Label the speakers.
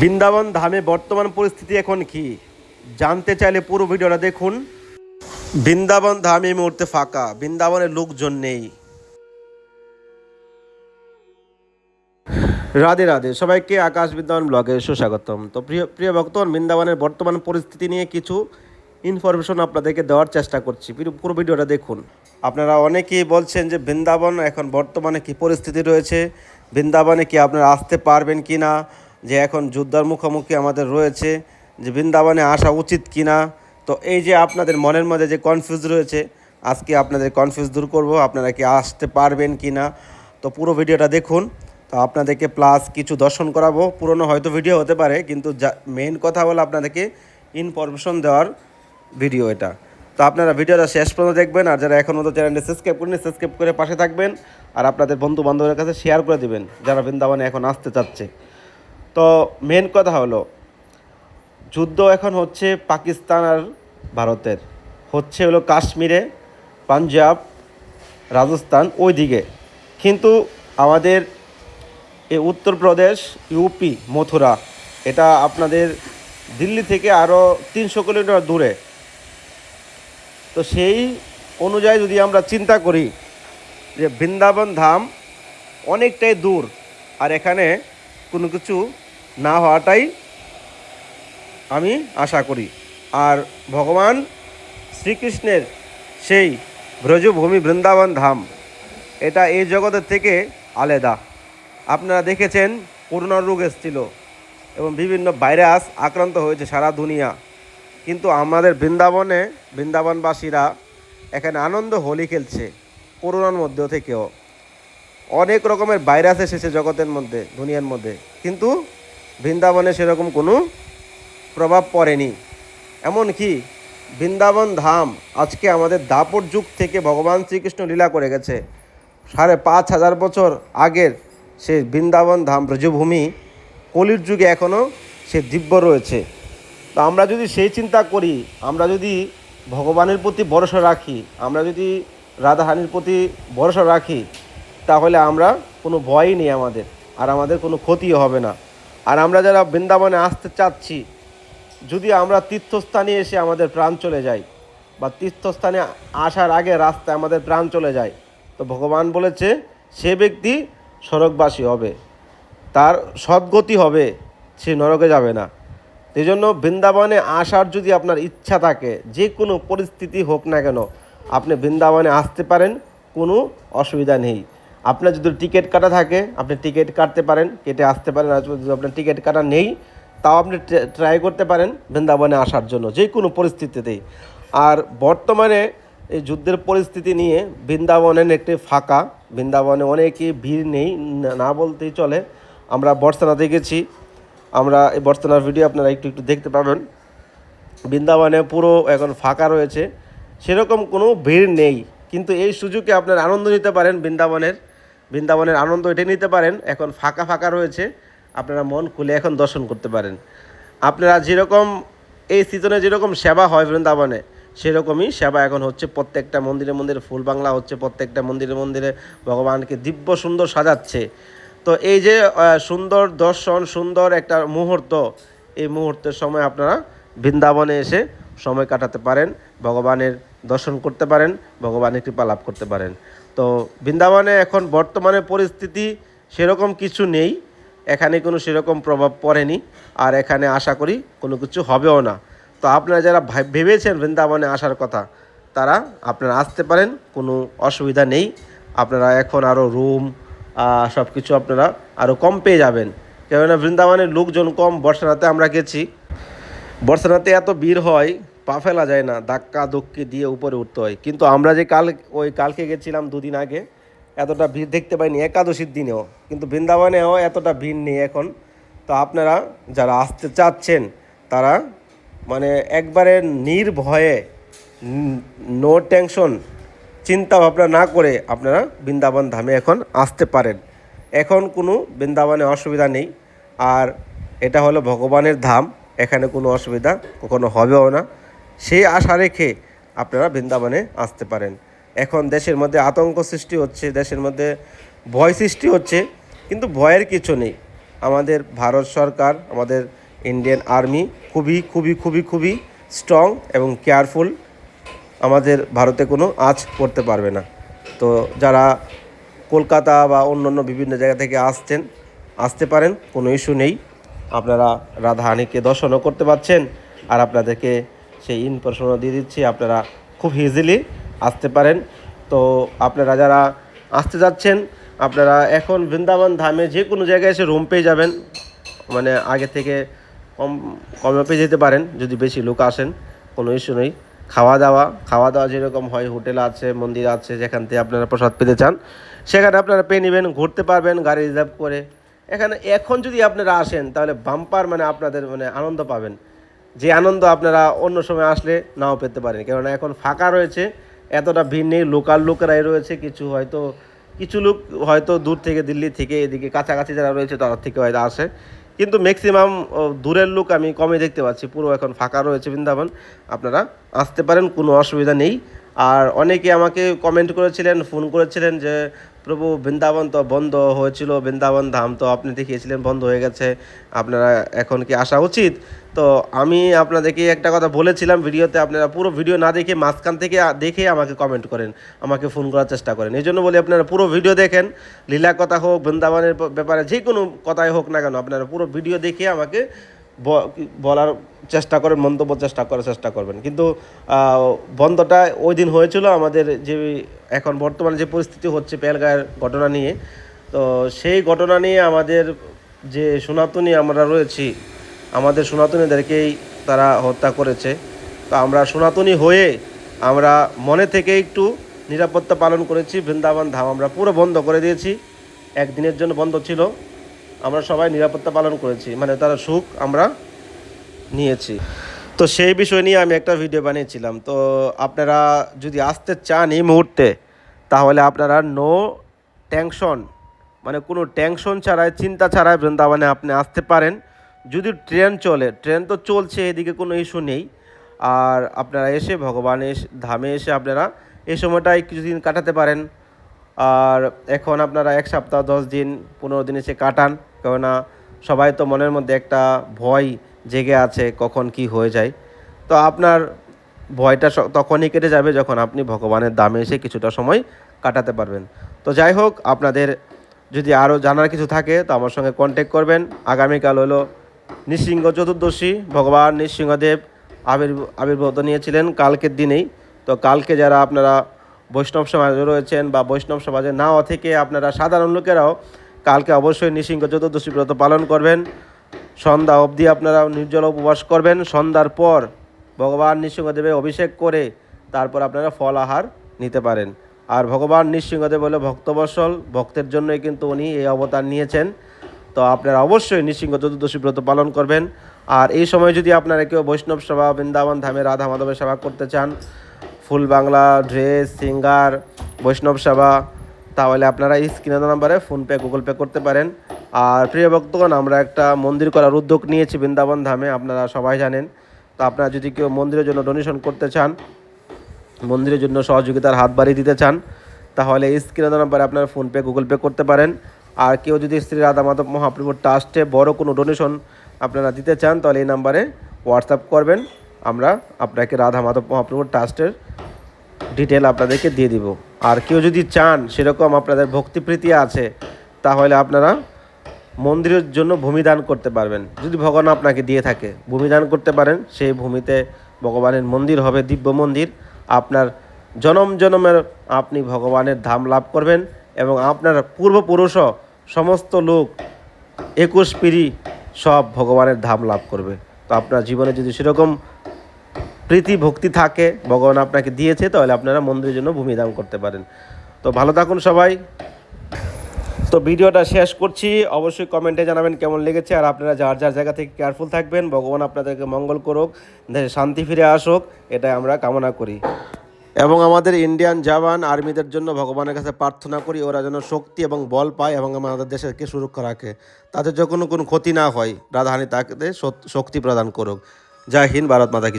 Speaker 1: বৃন্দাবন ধামে বর্তমান পরিস্থিতি এখন কি? জানতে চাইলে পুরো ভিডিওটা দেখুন। বৃন্দাবন ধাম এই মুহূর্তে ফাঁকা। বৃন্দাবনের লোকজন নেই। রাধে রাধে। সবাইকে আকাশ বৃন্দাবন ব্লগে সুস্বাগতম। তো প্রিয় প্রিয় ভক্তগণ, বৃন্দাবনের বর্তমান পরিস্থিতি নিয়ে কিছু ইনফরমেশন আপনাদেরকে দেওয়ার চেষ্টা করছি। পুরো ভিডিওটা দেখুন। আপনারা অনেকেই বলছেন যে বৃন্দাবন এখন বর্তমানে কি পরিস্থিতি রয়েছে? বৃন্দাবনে কি আপনারা আসতে পারবেন কি না যে এখন যুদ্ধার মুখোমুখি আমাদের রয়েছে, যে বৃন্দাবনে আসা উচিত কি না তো এই যে আপনাদের মনের মধ্যে যে কনফিউজ রয়েছে, আজকে আপনাদের কনফিউজ দূর করব, আপনারা কি আসতে পারবেন কি না তো পুরো ভিডিওটা দেখুন, তো আপনাদেরকে প্লাস কিছু দর্শন করাবো। পুরনো হয়তো ভিডিও হতে পারে, কিন্তু যা মেন কথা হলো আপনাদেরকে ইনফরমেশন দেওয়ার ভিডিও এটা। তো আপনারা ভিডিওটা শেষ পর্যন্ত দেখবেন, আর যারা এখন মতো চ্যানেলটি সাবস্ক্রাইব করেন সাবস্ক্রাইব করে পাশে থাকবেন, আর আপনাদের বন্ধু বান্ধবের কাছে শেয়ার করে দিবেন, যারা বৃন্দাবনে এখন আসতে চাচ্ছে। তো মেন কথা হলো, যুদ্ধ এখন হচ্ছে পাকিস্তান আর ভারতের। হচ্ছে হলো কাশ্মীরে, পাঞ্জাব, রাজস্থান ওই দিকে কিন্তু আমাদের এই উত্তরপ্রদেশ ইউপি মথুরা, এটা আপনাদের দিল্লি থেকে আরও তিনশো কিলোমিটার দূরে। তো সেই অনুযায়ী যদি আমরা চিন্তা করি যে বৃন্দাবন ধাম অনেকটাই দূর, আর এখানে কোনো কিছু না হওয়াটাই আমি আশা করি। আর ভগবান শ্রীকৃষ্ণের সেই ব্রজভূমি বৃন্দাবন ধাম, এটা এই জগতের থেকে আলাদা। আপনারা দেখেছেন করোনার রোগ এসেছিল এবং বিভিন্ন ভাইরাস আক্রান্ত হয়েছে সারা দুনিয়া। কিন্তু আমাদের বৃন্দাবনে, বৃন্দাবনবাসীরা এখানে আনন্দ হোলি খেলছে করোনার মধ্যেও থেকেও। অনেক রকমের ভাইরাস এসেছে জগতের মধ্যে, দুনিয়ার মধ্যে। কিন্তু বৃন্দাবনে সেরকম কোনো প্রভাব পড়েনি। এমনকি বৃন্দাবন ধাম আজকে আমাদের দাপট যুগ থেকে ভগবান শ্রীকৃষ্ণ লীলা করে গেছে। সাড়ে পাঁচ হাজার বছর আগের সে বৃন্দাবন ধাম ব্রজভূমি কলির যুগে এখনও সে দিব্য রয়েছে। তো আমরা যদি সেই চিন্তা করি, আমরা যদি ভগবানের প্রতি ভরসা রাখি, আমরা যদি রাধাহানির প্রতি ভরসা রাখি, তাহলে আমরা কোনো ভয়ই নেই আমাদের, আর আমাদের কোনো ক্ষতিও হবে না। আর আমরা যারা বৃন্দাবনে আসতে চাচ্ছি, যদি আমরা তীর্থস্থানে এসে আমাদের প্রাণ চলে যায় বা তীর্থস্থানে আসার আগে রাস্তায় আমাদের প্রাণ চলে যায়, তো ভগবান বলেছে সে ব্যক্তি স্বর্গবাসী হবে, তার সদ্গতি হবে, সে নরকে যাবে না। এই জন্য বৃন্দাবনে আসার যদি আপনার ইচ্ছা থাকে, যে কোনো পরিস্থিতি হোক না কেন, আপনি বৃন্দাবনে আসতে পারেন, কোনো অসুবিধা নেই। আপনার যদি টিকিট কাটা থাকে, আপনি টিকিট কাটতে পারেন, কেটে আসতে পারেন, আর যদি আপনার টিকিট কাটা নেই, তাও আপনি ট্রাই করতে পারেন বৃন্দাবনে আসার জন্য, যে কোনো পরিস্থিতিতেই। আর বর্তমানে এই যুদ্ধের পরিস্থিতি নিয়ে বৃন্দাবনে একটি ফাঁকা, বৃন্দাবনে অনেকই ভিড় নেই, না- বলতেই চলে। আমরা বর্ষানাতে গেছি আমরা এই বর্ষানার ভিডিও আপনারা একটু একটু দেখতে পাবেন। বৃন্দাবনে পুরো এখন ফাঁকা রয়েছে। সেরকম কোনো ভিড় নেই। কিন্তু এই সুযোগে আপনারা আনন্দ নিতে পারেন বৃন্দাবনের। বৃন্দাবনের আনন্দ এটাই নিতে পারেন। এখন ফাঁকা ফাঁকা রয়েছে। আপনারা মন খুলে এখন দর্শন করতে পারেন। আপনারা যেরকম এই সিজনে যেরকম সেবা হয় বৃন্দাবনে, সেরকমই সেবা এখন হচ্ছে প্রত্যেকটা মন্দিরে মন্দিরে, ফুল বাংলা হচ্ছে প্রত্যেকটা মন্দিরে মন্দিরে ভগবানকে দিব্য সুন্দর সাজাচ্ছে। তো এই যে সুন্দর দর্শন, সুন্দর একটা মুহূর্ত, এই মুহূর্তের সময় আপনারা বৃন্দাবনে এসে সময় কাটাতে পারেন, ভগবানের দর্শন করতে পারেন, ভগবানের কৃপা লাভ করতে পারেন। তো বৃন্দাবনে এখন বর্তমানে পরিস্থিতি সেরকম কিছু নেই। এখানে কোনো সেরকম প্রভাব পড়েনি আর এখানে আশা করি কোনো কিছু হবেও না। তো আপনারা যারা ভেবেছেন বৃন্দাবনে আসার কথা, তারা আপনারা আসতে পারেন, কোনো অসুবিধা নেই। আপনারা এখন আরও রুম সব কিছু আপনারা আরও কম পেয়ে যাবেন। কেননা বৃন্দাবনের লোকজন কম। বর্ষানাতে আমরা গেছি। বর্ষানাতে এত ভিড় হয় পা ফেলা যায় না, ধাক্কা ধুক্কি দিয়ে উপরে উঠতে হয়। কিন্তু আমরা যে কাল, ওই কালকে গেছিলাম দুদিন আগে, এতটা ভিড় দেখতে পাইনি, একাদশীর দিনেও। কিন্তু বৃন্দাবনেও এতটা ভিড় নেই এখন। তো আপনারা যারা আসতে চাচ্ছেন, তারা মানে একবারে নির্ভয়ে, নো টেনশন, চিন্তা ভাবনা না করে আপনারা বৃন্দাবন ধামে এখন আসতে পারেন। এখন কোনো বৃন্দাবনে অসুবিধা নেই। আর এটা হলো ভগবানের ধাম, এখানে কোনো অসুবিধা কখনো হবেও না। সেই আশা রেখে আপনারা বৃন্দাবনে আসতে পারেন। এখন দেশের মধ্যে আতঙ্ক সৃষ্টি হচ্ছে, দেশের মধ্যে ভয় সৃষ্টি হচ্ছে, কিন্তু ভয়ের কিছু নেই। আমাদের ভারত সরকার, আমাদের ইন্ডিয়ান আর্মি খুবই খুবই খুবই খুবই স্ট্রং এবং কেয়ারফুল। আমাদের ভারতে কোনো আঁচ করতে পারবে না। তো যারা কলকাতা বা অন্য অন্য বিভিন্ন জায়গা থেকে আসছেন, আসতে পারেন, কোনো ইস্যু নেই। আপনারা রাধা রাধাহানিকে দর্শনও করতে পারছেন, আর আপনাদেরকে সেই ইনফরমেশনও দিয়ে দিচ্ছি। আপনারা খুব ইজিলি আসতে পারেন। তো আপনারা যারা আসতে যাচ্ছেন, আপনারা এখন বৃন্দাবন ধামে যে কোনো জায়গায় এসে রুম পেয়ে যাবেন। মানে আগে থেকে কম, কমে পেয়ে যেতে পারেন, যদি বেশি লোক আসেন। কোনো ইস্যু নেই। খাওয়া দাওয়া খাওয়া দাওয়া যেরকম হয়, হোটেল আছে, মন্দির আছে, যেখান থেকে আপনারা প্রসাদ পেতে চান, সেখানে আপনারা পেয়ে নেবেন, ঘুরতে পারবেন, গাড়ি রিজার্ভ করে। এখানে এখন যদি আপনারা আসেন, তাহলে বাম্পার মানে আপনাদের মানে আনন্দ পাবেন। যে আনন্দ আপনারা অন্য সময় আসলে নাও পেতে পারেন। কেননা এখন ফাঁকা রয়েছে, এতটা ভিড় নেই, লোকাল লোকেরাই রয়েছে, কিছু হয়তো, কিছু লোক হয়তো দূর থেকে দিল্লি থেকে এদিকে কাছাকাছি যারা রয়েছে, তারা থেকে হয়তো আসে। কিন্তু ম্যাক্সিমাম দূরের লোক আমি কমই দেখতে পাচ্ছি। পুরো এখন ফাঁকা রয়েছে বৃন্দাবন। আপনারা আসতে পারেন, কোনো অসুবিধা নেই। আর অনেকে আমাকে কমেন্ট করেছিলেন ফোন করেছিলেন যে, প্রভু, বৃন্দাবন তো বন্ধ হয়েছিল, বৃন্দাবন ধাম তো আপনি দেখিয়েছিলেন, বন্ধ হয়ে গেছে, আপনারা এখন কি আসা উচিত? তো আমি আপনাদেরকে একটা কথা বলেছিলাম ভিডিওতে, আপনারা পুরো ভিডিও না দেখে মাঝখান থেকে দেখে আমাকে কমেন্ট করেন, আমাকে ফোন করার চেষ্টা করেন। এই জন্য বলি আপনারা পুরো ভিডিও দেখেন, লীলা কথা হোক, বৃন্দাবনের ব্যাপারে যে কোনো কথাই হোক না কেন, আপনারা পুরো ভিডিও দেখে আমাকে বলার চেষ্টা করেন, মন্তব্য চেষ্টা করার চেষ্টা করবেন। কিন্তু বন্ধটা ওই দিন হয়েছিল আমাদের যে এখন বর্তমানে যে পরিস্থিতি হচ্ছে পেলগাঁয়ের ঘটনা নিয়ে। তো সেই ঘটনা নিয়ে আমাদের যে সনাতনী আমরা রয়েছি, আমাদের সনাতনীদেরকেই তারা হত্যা করেছে। তো আমরা সনাতনী হয়ে আমরা মনে থেকে একটু নিরাপত্তা পালন করেছি, বৃন্দাবন ধাম আমরা পুরো বন্ধ করে দিয়েছি। একদিনের জন্য বন্ধ ছিল। আমরা সবাই নিরাপত্তা পালন করেছি মানে তারা সুখ আমরা নিয়েছি। তো সেই বিষয় নিয়ে আমি একটা ভিডিও বানিয়েছিলাম। তো আপনারা যদি আসতে চান এই মুহূর্তে, তাহলে আপনারা নো টেনশন মানে কোনো টেনশন ছাড়াই, চিন্তা ছাড়াই বৃন্দাবনে আপনি আসতে পারেন। যদি ট্রেন চলে, ট্রেন তো চলছে, এদিকে কোনো ইস্যু নেই। আর আপনারা এসে ভগবানের ধামে এসে আপনারা এই সময়টায় কিছুদিন কাটাতে পারেন। আর এখন আপনারা এক সপ্তাহ, দশ দিন, পনেরো দিন এসে কাটান। কেননা সবাই তো মনের মধ্যে একটা ভয় জেগে আছে কখন কি হয়ে যায়। তো আপনার ভয়টা তখনই কেটে যাবে যখন আপনি ভগবানের দামে এসে কিছুটা সময় কাটাতে পারবেন। তো যাই হোক, আপনাদের যদি আরও জানার কিছু থাকে, তো আমার সঙ্গে কন্ট্যাক্ট করবেন। আগামীকাল হলো নৃসিংহ চতুর্দশী। ভগবান নৃসিংহদেব আবির আবির্ভূত নিয়েছিলেন কালকের দিনেই। তো কালকে যারা আপনারা বৈষ্ণব সমাজে রয়েছেন বা বৈষ্ণব সমাজে নাও থেকে আপনারা সাধারণ লোকেরাও কালকে অবশ্যই নৃসিংহ চতুর্দশী ব্রত পালন করবেন। সন্ধ্যা অবধি আপনারা নির্জল উপবাস করবেন। সন্ধ্যার পর ভগবান নৃসিংহদেবের অভিষেক করে তারপর আপনারা ফল আহার নিতে পারেন। আর ভগবান নৃসিংহদেব হলো ভক্তবসল ভক্তের জন্যই কিন্তু উনি এই অবতার নিয়েছেন। তো আপনারা অবশ্যই নৃসিংহ চতুর্দশী ব্রত পালন করবেন। আর এই সময় যদি আপনারা কেউ বৈষ্ণব সভা, বৃন্দাবন ধামে রাধা মাধবের সেবা করতে চান ফুল বাংলা, ড্রেস, সিঙ্গার, বৈষ্ণব সেবা, তাহলে আপনারা এই স্ক্রিনে নাম্বারে ফোনপে গুগল পে করতে পারেন। আর প্রিয় ভক্তগণ, আমরা একটা মন্দির করার উদ্যোগ নিয়েছি বৃন্দাবন ধামে, আপনারা সবাই জানেন। তো আপনারা যদি কেউ মন্দিরের জন্য ডোনেশন করতে চান, মন্দিরের জন্য সহযোগিতার হাত বাড়িয়ে দিতে চান, তাহলে এই স্ক্রিনে নাম্বারে আপনারা ফোনপে গুগল পে করতে পারেন। আর কেউ যদি শ্রী রাধা মাধব মহাপ্রভুর ট্রাস্টে বড় কোনো ডোনেশন আপনারা দিতে চান, তাহলে এই নাম্বারে হোয়াটসঅ্যাপ করবেন। আমরা আপনাকে রাধা মাধব মহাপ্রভুর ট্রাস্টের ডিটেল আপনাদেরকে দিয়ে দিব। আর কেউ যদি চান সেরকম আপনাদের ভক্তিপ্রীতি আছে, তাহলে আপনারা মন্দিরের জন্য ভূমিদান করতে পারবেন। যদি ভগবান আপনাকে দিয়ে থাকে ভূমিদান করতে পারেন, সেই ভূমিতে ভগবানের মন্দির হবে, দিব্য মন্দির। আপনার জনম জনমের আপনি ভগবানের ধাম লাভ করবেন এবং আপনার পূর্বপুরুষও সমস্ত লোক, একুশ পিড়ি সব ভগবানের ধাম লাভ করবে। তো আপনার জীবনে যদি সেরকম প্রীতি ভক্তি থাকে, ভগবান আপনাকে দিয়েছে, তাহলে আপনারা মন্দিরের জন্য ভূমি ভূমিদান করতে পারেন। তো ভালো থাকুন সবাই। তো ভিডিওটা শেষ করছি। অবশ্যই কমেন্টে জানাবেন কেমন লেগেছে, আর আপনারা যার যার জায়গা থেকে কেয়ারফুল থাকবেন, ভগবান আপনাদেরকে মঙ্গল করুক, দেশে শান্তি ফিরে আসুক, এটাই আমরা কামনা করি। এবং আমাদের ইন্ডিয়ান জওয়ান আর্মিদের জন্য ভগবানের কাছে প্রার্থনা করি, ওরা যেন শক্তি এবং বল পায় এবং আমাদের দেশকে সুরক্ষা রাখে। তাদের যখন কোনো ক্ষতি না হয় রাধাহানি তাকে শক্তি প্রদান করুক। জয় হিন্দ, ভারত মাতা কি।